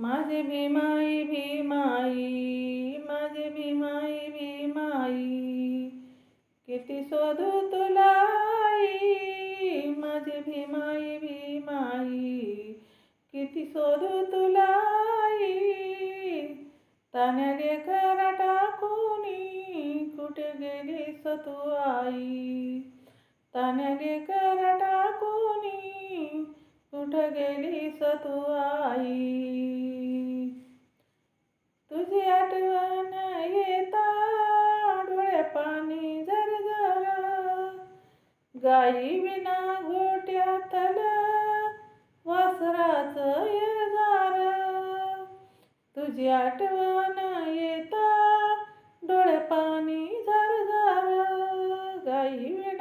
माझे भीमाई भीमाई माझे भीमाई भीमाई किती शोधू तुलाई माझे भीमाई भीमाई किती शोधू तुलाई आई? तान्याने करा टाकूनी कुठे गेलीस तू आई? तान्याने करा टाकूनी कुठे गेलीस तू आई? गाई विना गोट्यातल वासराच येजार तुझी आठवण येता डोळे पाणी झरझर गाई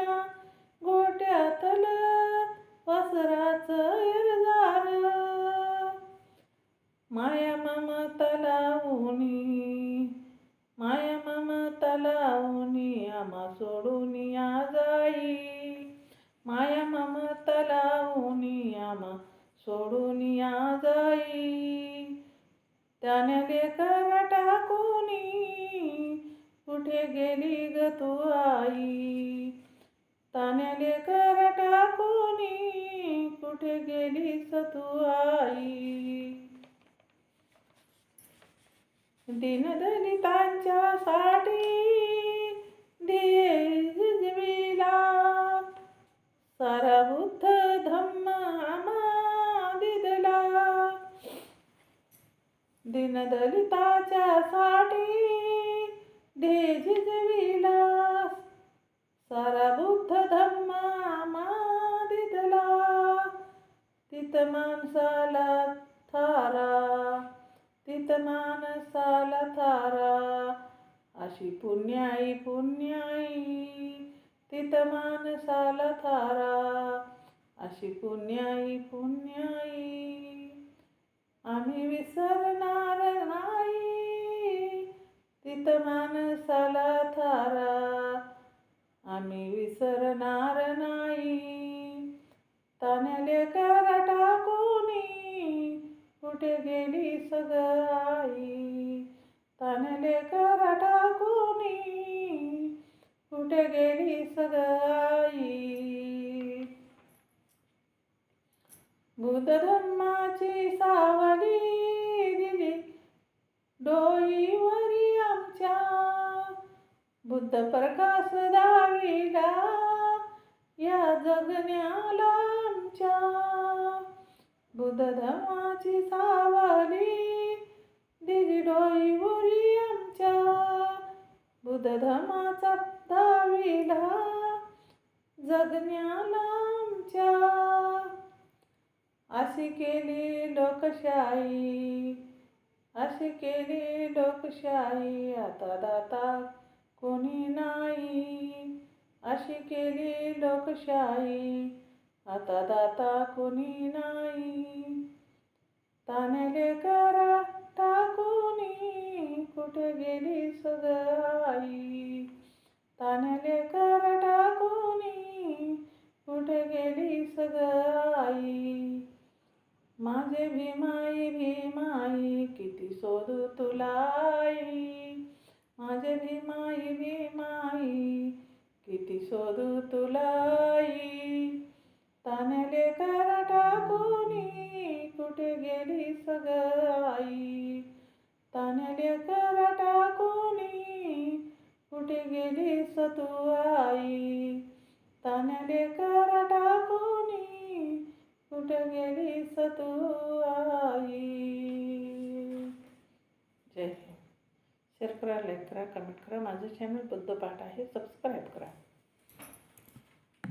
सोडून या जाई. त्याने लेकर टाकूनी कुठे गेली ग तू आई? ताने लेकर टाकूनी कुठे गेली तू आई? दिनदलितांच्यासाठी दिनदलिताच्या साठी दे जिजविला सारा बुद्ध धम्मा आम्हा दिदला तित माणसाला थारा तित माणसाला थारा. अशी पुण्याई पुण्याई तित माणसाला थारा. अशी पुण्याई पुण्या चिंत माणसाला थारा. आम्ही विसरणार नाही. तान्याले कराटा टाकूनी कुठे गेली सग आई? तान्याले कराटा टाकूनी कुठे गेली अनंत प्रकाश दाविला या जगण्याला आमच्या. बुद्ध सावली दिली डोईवरी आमच्या. बुधधमाचा दाविला जगण्याला आमच्या. अशी केली लोकशाही अशी केली लोकशाही. आता दाता कोणी नाही. अशी केली लोकशाही. आता दाता कोणी नाही. तानेले करा टाकूनी कुठे गेली सग तानेले करा टाकूनी कुठे गेली सग माझे भीमाई भीमाई किती शोधू तुलाई माझे भीमाई भीमाई किती शोधू तुलाई तान्याले तानेले टाकूनी कुठे गेली सग आई? तानेले टाकूनी कुठे गेली सतू आई? तानेले कर टाकूनी कुठे गेली सतू शेअर करा लाईक करा कमेंट करा. माझं चॅनल बद्ध पाठ आहे. सबस्क्राईब करा.